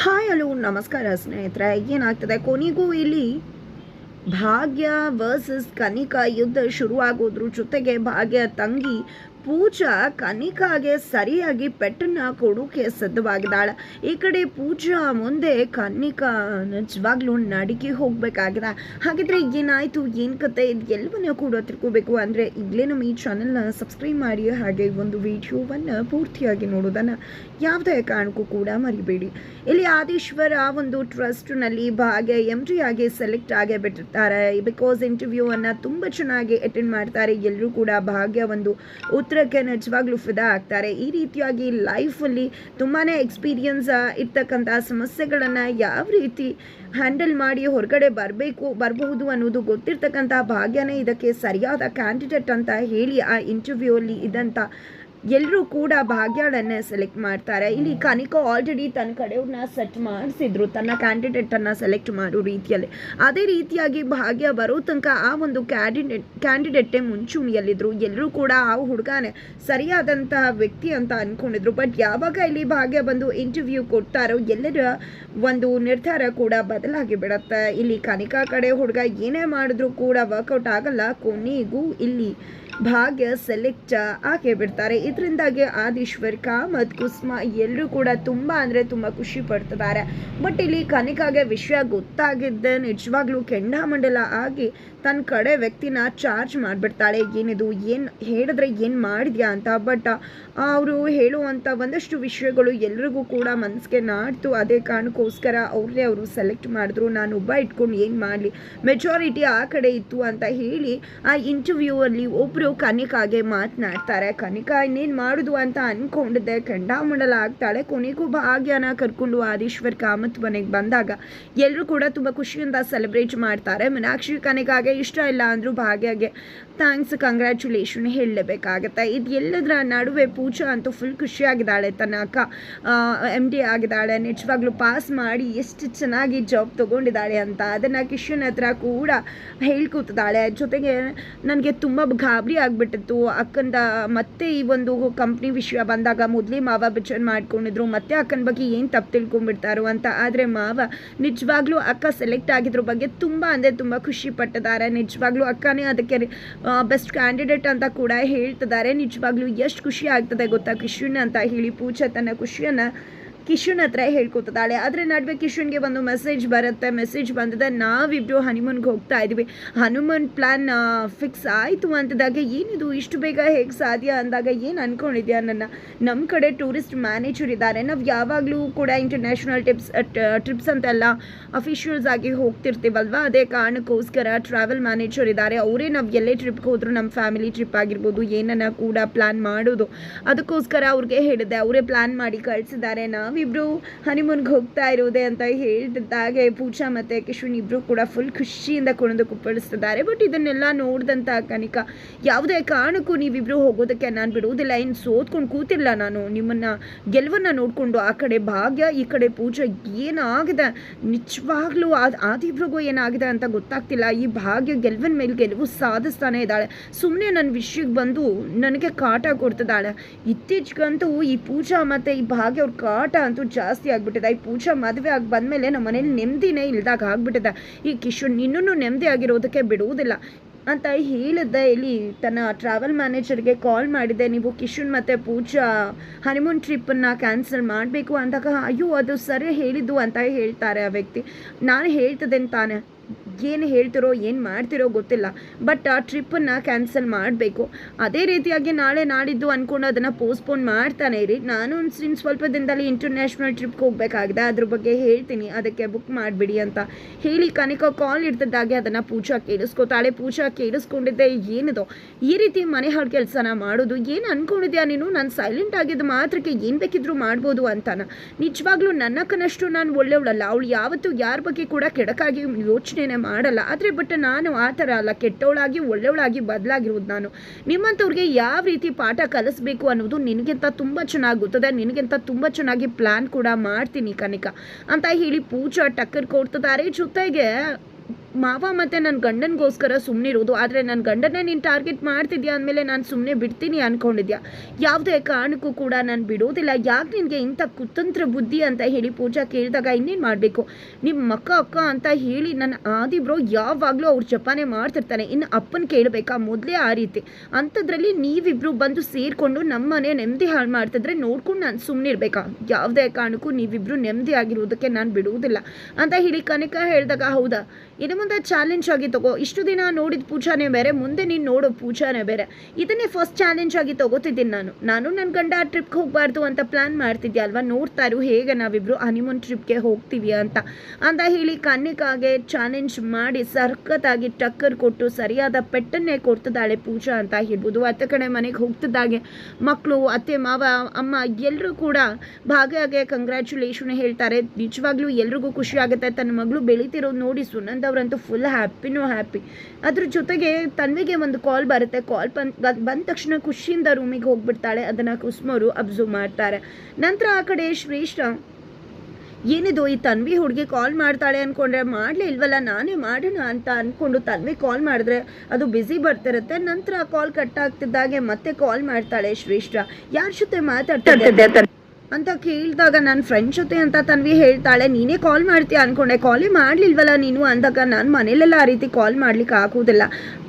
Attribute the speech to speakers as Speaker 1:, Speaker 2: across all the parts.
Speaker 1: Hi, hello, ನಮಸ್ಕಾರ ಸ್ನೇಹಿತರೆ. ಏನಾಗ್ತದೆ? ಕೊನೆಗೂ ಇಲ್ಲಿ ಭಾಗ್ಯ ವರ್ಸಸ್ ಕನಿಕಾ ಯುದ್ಧ ಶುರುವಾಗೋದ್ರ ಜೊತೆಗೆ ಭಾಗ್ಯ ತಂಗಿ ಪೂಜಾ ಕನಿಕಾಗೆ ಸರಿಯಾಗಿ ಪೆಟ್ಟನ್ನ ಕೊಡೋಕೆ ಸಿದ್ಧವಾಗಿದ್ದಾಳೆ. ಈ ಕಡೆ ಪೂಜಾ ಮುಂದೆ ಕನಿಕಾ ನಿಜವಾಗ್ಲೂ ನಡಿಕೆ ಹೋಗ್ಬೇಕಾಗಿದೆ. ಹಾಗಿದ್ರೆ ಏನಾಯ್ತು ಏನು ಕತೆ? ಇದು ಎಲ್ಲವನ್ನ ಕೂಡ ತಿಳ್ಕೋಬೇಕು. ಅಂದರೆ ಈಗಲೇ ನಮ್ಮ ಈ ಚಾನೆಲ್ನ ಸಬ್ಸ್ಕ್ರೈಬ್ ಮಾಡಿ, ಹಾಗೆ ಒಂದು ವಿಡಿಯೋವನ್ನು ಪೂರ್ತಿಯಾಗಿ ನೋಡೋದನ್ನು ಯಾವುದೇ ಕಾರಣಕ್ಕೂ ಕೂಡ ಮರಿಬೇಡಿ. ಇಲ್ಲಿ ಆದೀಶ್ವರ ಒಂದು ಟ್ರಸ್ಟ್ನಲ್ಲಿ ಭಾಗ್ಯ ಎಂ ಟಿ ಆಗಿ ಸೆಲೆಕ್ಟ್ ಆಗಿ ಬಿಟ್ಟಿರ್ತಾರೆ ಬಿಕಾಸ್ ಇಂಟರ್ವ್ಯೂ ಅನ್ನ ತುಂಬ ಚೆನ್ನಾಗಿ ಅಟೆಂಡ್ ಮಾಡ್ತಾರೆ. ಎಲ್ಲರೂ ಕೂಡ ಭಾಗ್ಯ ಒಂದು ಉತ್ತರಕ್ಕೆ ನಿಜವಾಗ್ಲೂ ಫಿದಾ ಆಗ್ತಾರೆ. ಈ ರೀತಿಯಾಗಿ ಲೈಫಲ್ಲಿ ತುಂಬಾ ಎಕ್ಸ್ಪೀರಿಯನ್ಸ್ ಇರ್ತಕ್ಕಂಥ ಸಮಸ್ಯೆಗಳನ್ನು ಯಾವ ರೀತಿ ಹ್ಯಾಂಡಲ್ ಮಾಡಿ ಹೊರಗಡೆ ಬರಬೇಕು, ಬರಬಹುದು ಅನ್ನೋದು ಗೊತ್ತಿರ್ತಕ್ಕಂಥ ಭಾಗ್ಯನೇ ಇದಕ್ಕೆ ಸರಿಯಾದ ಕ್ಯಾಂಡಿಡೇಟ್ ಅಂತ ಹೇಳಿ ಆ ಇಂಟರ್ವ್ಯೂ ಅಲ್ಲಿ ಇದ್ದಂಥ ಎಲ್ಲರೂ ಕೂಡ ಭಾಗ್ಯಾಳನ್ನೇ ಸೆಲೆಕ್ಟ್ ಮಾಡ್ತಾರೆ. ಇಲ್ಲಿ ಕನಿಕಾ ಆಲ್ರೆಡಿ ತನ್ನ ಕಡೆಯವ್ರನ್ನ ಸೆಟ್ ಮಾಡಿಸಿದ್ರು. ತನ್ನ ಕ್ಯಾಂಡಿಡೇಟನ್ನು ಸೆಲೆಕ್ಟ್ ಮಾಡೋ ರೀತಿಯಲ್ಲಿ. ಅದೇ ರೀತಿಯಾಗಿ ಭಾಗ್ಯ ಬರೋ ತನಕ ಆ ಒಂದು ಕ್ಯಾಂಡಿಡೇಟ್ ಕ್ಯಾಂಡಿಡೇಟೇ ಮುಂಚೂಣಿಯಲ್ಲಿದ್ದರು ಎಲ್ಲರೂ ಕೂಡ ಆ ಹುಡುಗನೇ ಸರಿಯಾದಂತಹ ವ್ಯಕ್ತಿ ಅಂತ ಅಂದ್ಕೊಂಡಿದ್ರು ಬಟ್ ಯಾವಾಗ ಇಲ್ಲಿ ಭಾಗ್ಯ ಬಂದು ಇಂಟರ್ವ್ಯೂ ಕೊಡ್ತಾರೋ ಎಲ್ಲರ ಒಂದು ನಿರ್ಧಾರ ಕೂಡ ಬದಲಾಗಿ ಬಿಡುತ್ತೆ. ಇಲ್ಲಿ ಕನಿಕಾ ಕಡೆ ಹುಡುಗ ಏನೇ ಮಾಡಿದ್ರು ಕೂಡ ವರ್ಕೌಟ್ ಆಗಲ್ಲ. ಕೊನೆಗೂ ಇಲ್ಲಿ ಭಾಗ್ಯ ಸೆಲೆಕ್ಟ್ ಆಗೇ ಬಿಡ್ತಾರೆ. ಇದರಿಂದಾಗಿ ಆದೀಶ್ವರ್, ಕಾಮತ್, ಕುಸ್ಮಾ ಎಲ್ಲರೂ ಕೂಡ ತುಂಬ ಅಂದರೆ ತುಂಬ ಖುಷಿ ಪಡ್ತಿದ್ದಾರೆ. ಬಟ್ ಇಲ್ಲಿ ಕನಿಕಾಗೆ ವಿಷಯ ಗೊತ್ತಾಗಿದ್ದೆ ನಿಜವಾಗ್ಲೂ ಕೆಂಡಾಮಂಡಲ ಆಗಿ ತನ್ನ ಕಡೆ ವ್ಯಕ್ತಿನ ಚಾರ್ಜ್ ಮಾಡಿಬಿಡ್ತಾಳೆ. ಏನಿದು, ಏನು ಹೇಳಿದ್ರೆ ಏನು ಮಾಡಿದ್ಯಾ ಅಂತ. ಬಟ್ ಅವರು ಹೇಳುವಂಥ ಒಂದಷ್ಟು ವಿಷಯಗಳು ಎಲ್ರಿಗೂ ಕೂಡ ಮನಸ್ಸಿಗೆ ನಾಡ್ತು. ಅದೇ ಕಾರಣಕ್ಕೋಸ್ಕರ ಅವ್ರನ್ನೇ ಅವರು ಸೆಲೆಕ್ಟ್ ಮಾಡಿದ್ರು. ನಾನು ಒಬ್ಬ ಇಟ್ಕೊಂಡು ಏನು ಮಾಡಲಿ? ಮೆಜಾರಿಟಿ ಆ ಕಡೆ ಇತ್ತು ಅಂತ ಹೇಳಿ ಆ ಇಂಟರ್ವ್ಯೂ ಅಲ್ಲಿ ಒಬ್ಬರು ಕನಿಕಾಗೆ ಮಾತನಾಡ್ತಾರೆ. ಕನಿಕಾ, ಇನ್ನೇನು ಮಾಡೋದು ಅಂತ ಅಂದ್ಕೊಂಡಿದ್ದೆ ಕಂಡಾಮುಂಡಲ ಆಗ್ತಾಳೆ. ಕೊನೆಗೂ ಭಾಗ್ಯನ ಕರ್ಕೊಂಡು ಆದೀಶ್ವರ್ ಕಾಮತ್ ಮನೆಗೆ ಬಂದಾಗ ಎಲ್ಲರೂ ಕೂಡ ತುಂಬ ಖುಷಿಯಿಂದ ಸೆಲೆಬ್ರೇಟ್ ಮಾಡ್ತಾರೆ. ಮೀನಾಕ್ಷಿ ಕನಿಕಾಗೆ ಇಷ್ಟ ಇಲ್ಲ ಅಂದರೂ ಭಾಗ್ಯಗೆ. ಥ್ಯಾಂಕ್ಸ್ ಕಂಗ್ರ್ಯಾಚುಲೇಷನ್ ಹೇಳಲೇಬೇಕಾಗತ್ತೆ. ಇದು ಎಲ್ಲದರ ನಡುವೆ ಪೂಜಾ ಅಂತೂ ಫುಲ್ ಖುಷಿಯಾಗಿದ್ದಾಳೆ, ತನ್ನ ಅಕ್ಕ ಎಂ ಡಿ ಆಗಿದ್ದಾಳೆ, ನಿಜವಾಗ್ಲೂ ಪಾಸ್ ಮಾಡಿ ಎಷ್ಟು ಚೆನ್ನಾಗಿ ಜಾಬ್ ತೊಗೊಂಡಿದ್ದಾಳೆ ಅಂತ. ಅದನ್ನು ಕಿಶನ್ ಹತ್ರ ಕೂಡ ಹೇಳ್ಕೊತಿದ್ದಾಳೆ. ಜೊತೆಗೆ ನನಗೆ ತುಂಬ ಗಾಬರಿ ಆಗಿಬಿಟ್ಟಿತ್ತು. ಅಕ್ಕಂದ ಮತ್ತೆ ಈ ಒಂದು ಕಂಪ್ನಿ ವಿಷಯ ಬಂದಾಗ ಮೊದಲೇ ಮಾವ ಬಿಚನ್ ಮಾಡ್ಕೊಂಡಿದ್ರು. ಮತ್ತೆ ಅಕ್ಕನ ಬಗ್ಗೆ ಏನು ತಪ್ಪು ತಿಳ್ಕೊಂಡ್ಬಿಡ್ತಾರೋ ಅಂತ. ಆದರೆ ಮಾವ ನಿಜವಾಗ್ಲೂ ಅಕ್ಕ ಸೆಲೆಕ್ಟ್ ಆಗಿದ್ರ ಬಗ್ಗೆ ತುಂಬ ಅಂದರೆ ತುಂಬ ಖುಷಿ ಪಟ್ಟಿದ್ದಾರೆ. ನಿಜವಾಗ್ಲೂ ಅಕ್ಕನೇ ಅದಕ್ಕೆ ಬೆಸ್ಟ್ ಕ್ಯಾಂಡಿಡೇಟ್ ಅಂತ ಕೂಡ ಹೇಳ್ತಿದ್ದಾರೆ. ನಿಜವಾಗ್ಲೂ ಎಷ್ಟು ಖುಷಿ ಆಗ್ತದೆ ಗೊತ್ತಾ ಕೃಷ್ಣ ಅಂತ ಹೇಳಿ ಪೂಜಾ ತನ್ನ ಖುಷಿಯನ್ನು ಕಿಶನ್ ಹತ್ರ ಹೇಳ್ಕೊತಿದ್ದಾಳೆ. ಆದರೆ ನಡುವೆ ಕಿಶುನ್ಗೆ ಒಂದು ಮೆಸೇಜ್ ಬರುತ್ತೆ. ಮೆಸೇಜ್ ಬಂದಿದೆ, ನಾವಿಬ್ರು ಹನಿಮೂನ್ಗೆ ಹೋಗ್ತಾ ಇದೀವಿ. ಹನುಮನ್ ಪ್ಲ್ಯಾನ್ ಫಿಕ್ಸ್ ಆಯಿತು ಅಂತದಾಗ ಏನಿದು, ಇಷ್ಟು ಬೇಗ ಹೇಗೆ ಸಾಧ್ಯ ಅಂದಾಗ ಏನು ಅನ್ಕೊಂಡಿದ್ಯಾ ನನ್ನ? ನಮ್ಮ ಕಡೆ ಟೂರಿಸ್ಟ್ ಮ್ಯಾನೇಜರ್ ಇದ್ದಾರೆ. ನಾವು ಯಾವಾಗಲೂ ಕೂಡ ಇಂಟರ್ನ್ಯಾಷನಲ್ ಟಿಪ್ಸ್ ಟ್ರಿಪ್ಸ್ ಅಂತೆಲ್ಲ ಅಫಿಷಿಯಲ್ಸ್ ಆಗಿ ಹೋಗ್ತಿರ್ತೀವಲ್ವ? ಅದೇ ಕಾರಣಕ್ಕೋಸ್ಕರ ಟ್ರಾವೆಲ್ ಮ್ಯಾನೇಜರ್ ಇದ್ದಾರೆ. ಅವರೇ ನಾವು ಎಲ್ಲೇ ಟ್ರಿಪ್ಗೆ ಹೋದರೂ ನಮ್ಮ ಫ್ಯಾಮಿಲಿ ಟ್ರಿಪ್ ಆಗಿರ್ಬೋದು, ಏನನ್ನ ಕೂಡ ಪ್ಲ್ಯಾನ್ ಮಾಡೋದು. ಅದಕ್ಕೋಸ್ಕರ ಅವ್ರಿಗೆ ಹೇಳಿದೆ ಅವರೇ ಪ್ಲ್ಯಾನ್ ಮಾಡಿ ಕಳಿಸಿದ್ದಾರೆ. ನಾವಿಬ್ರು ಹನಿಮೂನ್ಗೆ ಹೋಗ್ತಾ ಇರೋದೆ ಅಂತ ಹೇಳಿದಾಗೆ ಪೂಜಾ ಮತ್ತು ಕಿಶನ್ ಇಬ್ಬರು ಕೂಡ ಫುಲ್ ಖುಷಿಯಿಂದ ಕುಣಿದು ಕುಪ್ಪಳಿಸ್ತಿದ್ದಾರೆ. ಬಟ್ ಇದನ್ನೆಲ್ಲ ನೋಡಿದಂಥ ಕನಿಕಾ, ಯಾವುದೇ ಕಾರಣಕ್ಕೂ ನೀವಿಬ್ಬರು ಹೋಗೋದಕ್ಕೆ ನಾನು ಬಿಡುವುದಿಲ್ಲ. ಏನು ಸೋತ್ಕೊಂಡು ಕೂತಿಲ್ಲ ನಾನು. ನಿಮ್ಮನ್ನು, ಗೆಲುವನ್ನು ನೋಡಿಕೊಂಡು ಆ ಕಡೆ ಭಾಗ್ಯ, ಈ ಕಡೆ ಪೂಜಾ ಏನಾಗಿದೆ? ನಿಜವಾಗ್ಲೂ ಅದು ಆದಿಬ್ರಿಗೂ ಏನಾಗಿದೆ ಅಂತ ಗೊತ್ತಾಗ್ತಿಲ್ಲ. ಈ ಭಾಗ್ಯ ಗೆಲುವಿನ ಮೇಲೆ ಗೆಲುವು ಸಾಧಿಸ್ತಾನೆ ಇದ್ದಾಳೆ. ಸುಮ್ಮನೆ ನನ್ನ ವಿಷಯಕ್ಕೆ ಬಂದು ನನಗೆ ಕಾಟ ಕೊಡ್ತಿದ್ದಾಳೆ. ಇತ್ತೀಚೆಗಂತೂ ಈ ಪೂಜಾ ಮತ್ತು ಈ ಭಾಗ್ಯ ಅವ್ರ ಕಾಟ ಅಂತೂ ಜಾಸ್ತಿ ಆಗ್ಬಿಟ್ಟಿದೆ. ಈ ಪೂಜಾ ಮದುವೆ ಆಗಿ ಬಂದಮೇಲೆ ನಮ್ಮ ಮನೇಲಿ ನೆಮ್ಮದಿನೇ ಇಲ್ದಾಗ ಆಗ್ಬಿಟ್ಟಿದೆ. ಈ ಕಿಶುನ್ ಇನ್ನೂ ನೆಮ್ಮದಿ ಆಗಿರೋದಕ್ಕೆ ಬಿಡುವುದಿಲ್ಲ. ಅಂತ ಹೇಳಿದ್ದೆ. ಇಲ್ಲಿ ತನ್ನ ಟ್ರಾವೆಲ್ ಮ್ಯಾನೇಜರ್ಗೆ ಕಾಲ್ ಮಾಡಿದೆ. ನೀವು ಕಿಶುನ್ ಮತ್ತು ಪೂಜಾ ಹನಿಮೂನ್ ಟ್ರಿಪ್ಪನ್ನು ಕ್ಯಾನ್ಸಲ್ ಮಾಡಬೇಕು ಅಂದಾಗ, ಅಯ್ಯೋ, ಅದು ಸರಿ ಹೇಳಿದ್ದು ಅಂತ ಹೇಳ್ತಾರೆ ಆ ವ್ಯಕ್ತಿ. ನಾನು ಹೇಳ್ತಿದ್ದೇನೆ ತಾನೆ. ಏನು ಹೇಳ್ತಿರೋ, ಏನು ಮಾಡ್ತಿರೋ ಗೊತ್ತಿಲ್ಲ. ಬಟ್ ಆ ಟ್ರಿಪ್ಪನ್ನು ಕ್ಯಾನ್ಸಲ್ ಮಾಡಬೇಕು. ಅದೇ ರೀತಿಯಾಗಿ ನಾಳೆ ನಾಡಿದ್ದು ಅಂದ್ಕೊಂಡು ಅದನ್ನು ಪೋಸ್ಟ್ಪೋನ್ ಮಾಡ್ತಾನೆ ಇರಿ. ನಾನು ಇನ್ನು ಸ್ವಲ್ಪ ದಿನದಲ್ಲಿ ಇಂಟರ್ನ್ಯಾಷನಲ್ ಟ್ರಿಪ್ಗೆ ಹೋಗಬೇಕಾಗಿದೆ. ಅದ್ರ ಬಗ್ಗೆ ಹೇಳ್ತೀನಿ. ಅದಕ್ಕೆ ಬುಕ್ ಮಾಡಿಬಿಡಿ ಅಂತ ಹೇಳಿ ಕನಿಕ ಕಾಲ್ ಇಡ್ತಿದ್ದಾಗೆ ಅದನ್ನು ಪೂಜಾ ಕೇಳಿಸ್ಕೊತಾಳೆ ಪೂಜಾ ಕೇಳಿಸ್ಕೊಂಡಿದ್ದೆ ಏನಿದೋ ಈ ರೀತಿ ಮನೆ ಹಾಳು ಕೆಲಸನ ಮಾಡೋದು. ಏನು ಅಂದ್ಕೊಂಡಿದ್ಯಾ ನೀನು? ನಾನು ಸೈಲೆಂಟ್ ಆಗಿದ್ದು ಮಾತ್ರಕ್ಕೆ ಏನು ಬೇಕಿದ್ರೂ ಮಾಡ್ಬೋದು ಅಂತಾನ. ನಿಜವಾಗ್ಲೂ ನನ್ನ ಕನಷ್ಟು ನಾನು ಒಳ್ಳೆಯವಳಲ್ಲ ಅವಳು ಯಾವತ್ತೂ ಯಾರ ಬಗ್ಗೆ ಕೂಡ ಕೆಡಕಾಗಿ ಯೋಚನೆನೇ ಮಾಡಲ್ಲ. ಆದರೆ ಬಟ್ ನಾನು ಆ ಥರ ಅಲ್ಲ, ಕೆಟ್ಟವಳಾಗಿ ಒಳ್ಳೆಯವಳಾಗಿ ಬದಲಾಗಿರೋದು ನಾನು. ನಿಮ್ಮಂಥವ್ರಿಗೆ ಯಾವ ರೀತಿ ಪಾಠ ಕಲಿಸ್ಬೇಕು ಅನ್ನೋದು ನಿನಗಿಂತ ತುಂಬ ಚೆನ್ನಾಗಿ ಗೊತ್ತದೆ. ನಿನಗಿಂತ ತುಂಬ ಚೆನ್ನಾಗಿ ಪ್ಲ್ಯಾನ್ ಕೂಡ ಮಾಡ್ತೀನಿ ಕನಿಕ. ಅಂತ ಹೇಳಿ ಪೂಜಾ ಟಕ್ಕರ್ ಕೊಡ್ತಿದ್ದಾರೆ. ಜೊತೆಗೆ ಮಾವ ಮತ್ತು ನನ್ನ ಗಂಡನಿಗೋಸ್ಕರ ಸುಮ್ಮನಿರೋದು ಆದರೆ ನನ್ನ ಗಂಡನೇ ನೀನು ಟಾರ್ಗೆಟ್ ಮಾಡ್ತಿದ್ಯಾ ಅಂದಮೇಲೆ ನಾನು ಸುಮ್ಮನೆ ಬಿಡ್ತೀನಿ ಅಂದ್ಕೊಂಡಿದ್ಯಾ ಯಾವುದೇ ಕಾರಣಕ್ಕೂ ಕೂಡ ನಾನು ಬಿಡೋದಿಲ್ಲ. ಯಾಕೆ ನಿನಗೆ ಇಂಥ ಕುತಂತ್ರ ಬುದ್ಧಿ ಅಂತ ಹೇಳಿ ಪೂಜಾ ಕೇಳಿದಾಗ ಇನ್ನೇನು ಮಾಡಬೇಕು? ನಿಮ್ಮ ಅಕ್ಕ ಅಕ್ಕ ಅಂತ ಹೇಳಿ ನನ್ನ ಆದಿಬ್ರೋ ಯಾವಾಗಲೂ ಅವ್ರು ಜಪಾನೆ ಮಾಡ್ತಿರ್ತಾನೆ. ಇನ್ನು ಅಪ್ಪನ ಕೇಳಬೇಕಾ? ಮೊದಲೇ ಆ ರೀತಿ. ಅಂಥದ್ರಲ್ಲಿ ನೀವಿಬ್ಬರು ಬಂದು ಸೇರಿಕೊಂಡು ನಮ್ಮನೆ ನೆಮ್ಮದಿ ಹಾಳು ಮಾಡ್ತಿದ್ರೆ ನೋಡ್ಕೊಂಡು ನಾನು ಸುಮ್ಮನೆ ಇರಬೇಕಾ? ಯಾವುದೇ ಕಾರಣಕ್ಕೂ ನೀವಿಬ್ಬರು ನೆಮ್ಮದಿ ಆಗಿರೋದಕ್ಕೆ ನಾನು ಬಿಡುವುದಿಲ್ಲ ಅಂತ ಹೇಳಿ ಕನಕ ಹೇಳಿದಾಗ, ಹೌದಾ? ಇನ್ನು ಮುಂದೆ ಚಾಲೆಂಜ್ ಆಗಿ ತಗೋ. ಇಷ್ಟು ದಿನ ನೋಡಿದ ಪೂಜಾನೇ ಬೇರೆ, ಮುಂದೆ ನೀನು ನೋಡೋ ಪೂಜಾನೇ ಬೇರೆ. ಇದನ್ನೇ ಫಸ್ಟ್ ಚಾಲೆಂಜ್ ಆಗಿ ತಗೋತಿದ್ದೀನಿ ನಾನು. ನಾನು ನನ್ನ ಗಂಡ ಆ ಟ್ರಿಪ್ಗೆ ಹೋಗಬಾರ್ದು ಅಂತ ಪ್ಲ್ಯಾನ್ ಮಾಡ್ತಿದ್ದೆ ಅಲ್ವಾ? ನೋಡ್ತಾ ಇರು, ಹೇಗೆ ನಾವಿಬ್ಬರು ಹನಿಮೂನ್ ಟ್ರಿಪ್ಗೆ ಹೋಗ್ತೀವಿ ಅಂತ. ಅಂತ ಹೇಳಿ ಕನ್ನಿಕಾಗೆ ಚಾಲೆಂಜ್ ಮಾಡಿ ಸರ್ಕತ್ತಾಗಿ ಟಕ್ಕರ್ ಕೊಟ್ಟು ಸರಿಯಾದ ಪೆಟ್ಟನ್ನೇ ಕೊಡ್ತಿದ್ದಾಳೆ ಪೂಜಾ ಅಂತ ಹೇಳ್ಬೋದು. ಅತ್ತೆ ಕಡೆ ಮನೆಗೆ ಹೋಗ್ತಿದ್ದಾಗೆ ಮಕ್ಕಳು ಅತ್ತೆ, ಮಾವ, ಅಮ್ಮ ಎಲ್ಲರೂ ಕೂಡ ಭಾಗಿಯಾಗೆ ಕಂಗ್ರ್ಯಾಚುಲೇಷನ್ ಹೇಳ್ತಾರೆ. ನಿಜವಾಗ್ಲೂ ಎಲ್ರಿಗೂ ಖುಷಿ ಆಗುತ್ತೆ. ತನ್ನ ಮಗಳು ಬೆಳೀತಿರೋದು ನೋಡಿ ಸುನಂದ್ ಫುಲ್ ಹ್ಯಾಪಿನೂ ಹ್ಯಾಪಿ ಅದ್ರ ಜೊತೆಗೆ ತನ್ವಿಗೆ ಒಂದು ಕಾಲ್ ಬರುತ್ತೆ. ಕಾಲ್ ಬಂದ ತಕ್ಷಣ ಖುಷಿಯಿಂದ ರೂಮಿಗೆ ಹೋಗ್ಬಿಡ್ತಾಳೆ. ಅದನ್ನು ಕುಸ್ಮರು ಅಬ್ಸರ್ವ್ ಮಾಡ್ತಾರೆ. ನಂತರ ಆ ಕಡೆ ಶ್ರೇಷ್ಠ ಏನಿದು ಈ ತನ್ವಿ ಹುಡುಗಿ ಕಾಲ್ ಮಾಡ್ತಾಳೆ ಅಂದ್ಕೊಂಡ್ರೆ ಮಾಡಲೇ ಇಲ್ವಲ್ಲ, ನಾನೇ ಮಾಡೋಣ ಅಂತ ಅಂದ್ಕೊಂಡು ತನ್ವಿ ಕಾಲ್ ಮಾಡಿದ್ರೆ ಅದು ಬ್ಯುಸಿ ಬರ್ತಿರುತ್ತೆ. ನಂತರ ಕಾಲ್ ಕಟ್ ಆಗ್ತಿದ್ದಾಗೆ ಮತ್ತೆ ಕಾಲ್ ಮಾಡ್ತಾಳೆ ಶ್ರೇಷ್ಠ ಯಾರ ಜೊತೆ ಮಾತಾಡ್ತಿದ್ದೆ. ಅಂತ ಕೇಳಿದಾಗ ನನ್ನ ಫ್ರೆಂಡ್ ಜೊತೆ ಅಂತ ತನ್ವಿ ಹೇಳ್ತಾಳೆ, ನೀನೇ ಕಾಲ್ ಮಾಡ್ತೀಯ ಅನ್ಕೊಂಡೆ ಕಾಲೇ ಮಾಡಲಿಲ್ವಲ್ಲ ನೀನು? ಅಂದಾಗ ನಾನು ಮನೇಲೆಲ್ಲ ಆ ರೀತಿ ಕಾಲ್ ಮಾಡ್ಲಿಕ್ಕೆ ಆಗೋದಿಲ್ಲ.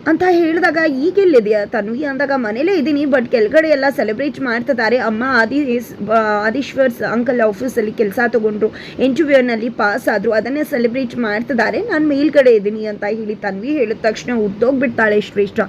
Speaker 1: ಅಂತ ಹೇಳಿದಾಗ ಈಗೆಲ್ಲಿದೆಯಾ ತನ್ವಿ ಅಂದಾಗ, ಮನೇಲೇ ಇದ್ದೀನಿ ಬಟ್ ಕೆಳಗಡೆ ಎಲ್ಲ ಸೆಲೆಬ್ರೇಟ್ ಮಾಡ್ತಿದ್ದಾರೆ. ಅಮ್ಮ ಆದಿ ಆದೀಶ್ವರ್ಸ್ ಅಂಕಲ್ ಆಫೀಸಲ್ಲಿ ಕೆಲಸ ತೊಗೊಂಡ್ರು. ಇಂಟರ್ವ್ಯೂನಲ್ಲಿ ಪಾಸ್ ಆದರು. ಅದನ್ನೇ ಸೆಲೆಬ್ರೇಟ್ ಮಾಡ್ತಿದ್ದಾರೆ. ನಾನು ಮೇಲ್ಗಡೆ ಇದ್ದೀನಿ, ಅಂತ ಹೇಳಿ ತನ್ವಿ ಹೇಳಿದ ತಕ್ಷಣ ಉದ್ದೋಗ್ಬಿಡ್ತಾಳೆ ಶ್ರೇಷ್ಠ.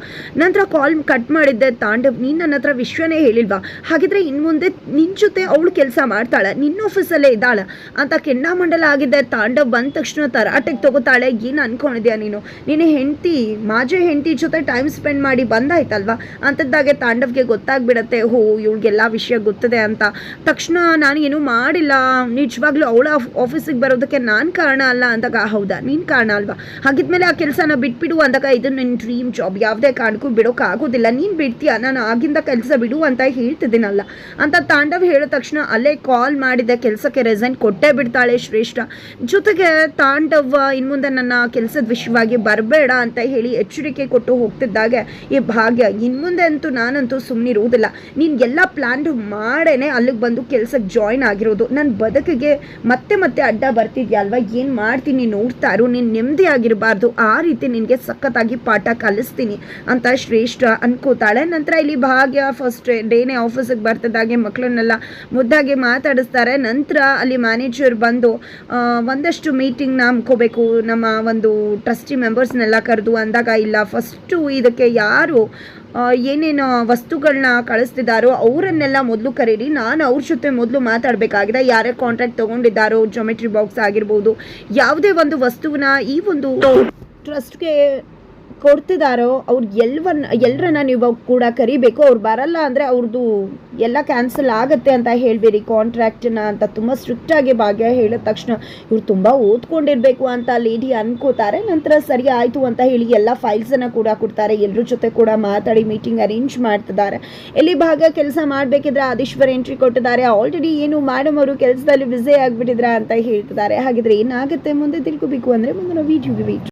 Speaker 1: ನಂತರ ಕಾಲ್ ಕಟ್ ಮಾಡಿದ್ದೆ. ತಾಂಡವ್, ನೀನು ನನ್ನ ಹತ್ರ ವಿಶ್ವನೇ ಹೇಳಿಲ್ವಾ? ಹಾಗಿದ್ರೆ ಇನ್ನು ಮುಂದೆ ನಿನ್ನ ಜೊತೆ ಅವಳು ಕೆಲಸ ಮಾಡ್ತಾಳೆ. ನಿನ್ನ ಆಫೀಸಲ್ಲೇ ಇದ್ದಾಳ. ಅಂತ ಕೆಂಡಾಮಂಡಲ ಆಗಿದ್ದೆ. ತಾಂಡವ್ ಬಂದ ತಕ್ಷಣ ತರಾಟೆಗೆ ತಗೋತಾಳೆ. ಏನು ಅನ್ಕೊಂಡಿದ್ಯಾ ನೀನು? ನಿನ್ನ ಹೆಂಡತಿ, ಮಾಜೆ ಹೆಂಡತಿ ಜೊತೆ ಟೈಮ್ ಸ್ಪೆಂಡ್ ಮಾಡಿ ಬಂದಾಯ್ತಲ್ವಾ? ಅಂಥದ್ದಾಗೆ ತಾಂಡವ್ಗೆ ಗೊತ್ತಾಗ್ಬಿಡತ್ತೆ, ಹೋ, ಇವಳಿಗೆಲ್ಲ ವಿಷಯ ಗೊತ್ತದೆ ಅಂತ. ತಕ್ಷಣ ನಾನು ಏನೂ ಮಾಡಿಲ್ಲ. ನಿಜವಾಗ್ಲೂ ಅವಳ ಆಫೀಸಿಗೆ ಬರೋದಕ್ಕೆ ನಾನು ಕಾರಣ ಅಲ್ಲ ಅಂದಾಗ, ಹೌದಾ, ನೀನು ಕಾರಣ ಅಲ್ವಾ? ಹಾಗಿದ್ಮೇಲೆ ಆ ಕೆಲಸನ ಬಿಟ್ಬಿಡು ಅಂದಾಗ ಇದು ನಿನ್ನ ಡ್ರೀಮ್ ಜಾಬ್ ಯಾವುದೇ ಕಾರಣಕ್ಕೂ ಬಿಡೋಕ್ಕಾಗೋದಿಲ್ಲ ನೀನು ಬಿಡ್ತೀಯ, ನಾನು ಆಗಿಂದ ಕೆಲಸ ಬಿಡು ಅಂತ ಹೇಳ್ತಿದ್ದೀನಲ್ಲ. ಅಂತ ತಾಂಡವ್ ಹೇಳಿದ ತಕ್ಷಣ ಅಲ್ಲೇ ಕಾಲ್ ಮಾಡಿದೆ, ಕೆಲಸಕ್ಕೆ ರೆಸೈನ್ ಕೊಟ್ಟೇ ಬಿಡ್ತಾಳೆ ಶ್ರೇಷ್ಠ. ಜೊತೆಗೆ ತಾಂಡವ್ ಇನ್ನು ಮುಂದೆ ನನ್ನ ಕೆಲಸದ ವಿಷಯವಾಗಿ ಬರಬೇಡ ಅಂತ ಹೇಳಿ ಎಚ್ಚರಿಕೆ ಕೊಟ್ಟು ಹೋಗ್ತಿದ್ದಾಗೆ. ಈ ಭಾಗ್ಯ ಇನ್ನು ಮುಂದೆ ಅಂತೂ ನಾನಂತೂ ಸುಮ್ಮನಿರುವುದಿಲ್ಲ ನೀನು ಎಲ್ಲ ಪ್ಲ್ಯಾನ್ ಮಾಡೇನೆ ಅಲ್ಲಿಗೆ ಬಂದು ಕೆಲಸಕ್ಕೆ ಜಾಯ್ನ್ ಆಗಿರೋದು. ನನ್ನ ಬದುಕಿಗೆ ಮತ್ತೆ ಮತ್ತೆ ಅಡ್ಡ ಬರ್ತಿದ್ಯಾ ಅಲ್ವಾ ಏನು ಮಾಡ್ತೀನಿ ನೋಡ್ತಾ ಇರು. ನೀನು ನೆಮ್ಮದಿ ಆಗಿರಬಾರ್ದು. ಆ ರೀತಿ ನಿನಗೆ ಸಖತ್ತಾಗಿ ಪಾಠ ಕಲಿಸ್ತೀನಿ ಅಂತ ಶ್ರೇಷ್ಠ ಅನ್ಕೋತಾಳೆ. ನಂತರ ಇಲ್ಲಿ ಭಾಗ್ಯ ಫಸ್ಟ್ ಡೇನೇ ಆಫೀಸಿಗೆ ಬರ್ತಿದ್ದಾಗೆ ಮಕ್ಕಳನ್ನೆಲ್ಲ ಮುದ್ದಾಗಿ ಮಾತಾಡಿಸ್ತಾರೆ. ನಂತರ ಅಲ್ಲಿ ಮ್ಯಾನೇಜರ್ ಬಂದು ಒಂದಷ್ಟು ಮೀಟಿಂಗ್ನ ಹಮ್ಕೋಬೇಕು. ನಮ್ಮ ಒಂದು ಟ್ರಸ್ಟಿ ಮೆಂಬರ್ಸ್ನೆಲ್ಲ ಕರೆದು ಅಂದಾಗ, ಇಲ್ಲ ಫಸ್ಟು ಇದಕ್ಕೆ ಯಾರು ಏನೇನು ವಸ್ತುಗಳನ್ನ ಕಳಿಸ್ತಿದ್ದಾರೋ ಅವರನ್ನೆಲ್ಲ ಮೊದಲು ಕರೀರಿ. ನಾನು ಅವ್ರ ಜೊತೆ ಮೊದಲು ಮಾತಾಡಬೇಕಾಗಿದೆ. ಯಾರ್ಯಾರು ಕಾಂಟ್ರಾಕ್ಟ್ ತೊಗೊಂಡಿದ್ದಾರೋ ಜೊಮೆಟ್ರಿ ಬಾಕ್ಸ್ ಆಗಿರ್ಬೋದು, ಯಾವುದೇ ಒಂದು ವಸ್ತುವನ್ನ ಈ ಒಂದು ಟ್ರಸ್ಟ್ಗೆ ಕೊಡ್ತಿದ್ದಾರೋ ಅವ್ರು ಎಲ್ವನ್ನ ಎಲ್ಲರನ್ನ ನೀವು ಕೂಡ ಕರಿಬೇಕು. ಅವ್ರು ಬರಲ್ಲ ಅಂದರೆ ಅವ್ರದ್ದು ಎಲ್ಲ ಕ್ಯಾನ್ಸಲ್ ಆಗುತ್ತೆ ಅಂತ ಹೇಳ್ಬೇಡಿ. ಕಾಂಟ್ರಾಕ್ಟನ್ನ ಅಂತ ತುಂಬ ಸ್ಟ್ರಿಕ್ಟಾಗಿ ಭಾಗ್ಯ ಹೇಳಿದ ತಕ್ಷಣ ಇವ್ರು ತುಂಬ ಓದ್ಕೊಂಡಿರಬೇಕು ಅಂತ ಲೇಡಿ ಅನ್ಕೋತಾರೆ. ನಂತರ ಸರಿ ಆಯಿತು ಅಂತ ಹೇಳಿ ಎಲ್ಲ ಫೈಲ್ಸನ್ನು ಕೂಡ ಕೊಡ್ತಾರೆ. ಎಲ್ಲರ ಜೊತೆ ಕೂಡ ಮಾತಾಡಿ ಮೀಟಿಂಗ್ ಅರೇಂಜ್ ಮಾಡ್ತಿದ್ದಾರೆ. ಎಲ್ಲಿ ಭಾಗ ಕೆಲಸ ಮಾಡಬೇಕಿದ್ರೆ ಆದೀಶ್ವರ್ ಎಂಟ್ರಿ ಕೊಟ್ಟಿದ್ದಾರೆ. ಆಲ್ರೆಡಿ ಏನು ಮ್ಯಾಡಮ್ ಅವರು ಕೆಲಸದಲ್ಲಿ ಬ್ಯುಸಿ ಆಗಿಬಿಟ್ಟಿದ್ರ ಅಂತ ಹೇಳ್ತಿದ್ದಾರೆ. ಹಾಗಿದ್ರೆ ಏನಾಗುತ್ತೆ ಮುಂದೆ ತಿಳ್ಕೊಬೇಕು ಅಂದರೆ ಮುಂದಿನ ವಿಡಿಯೋ ವೇಟ್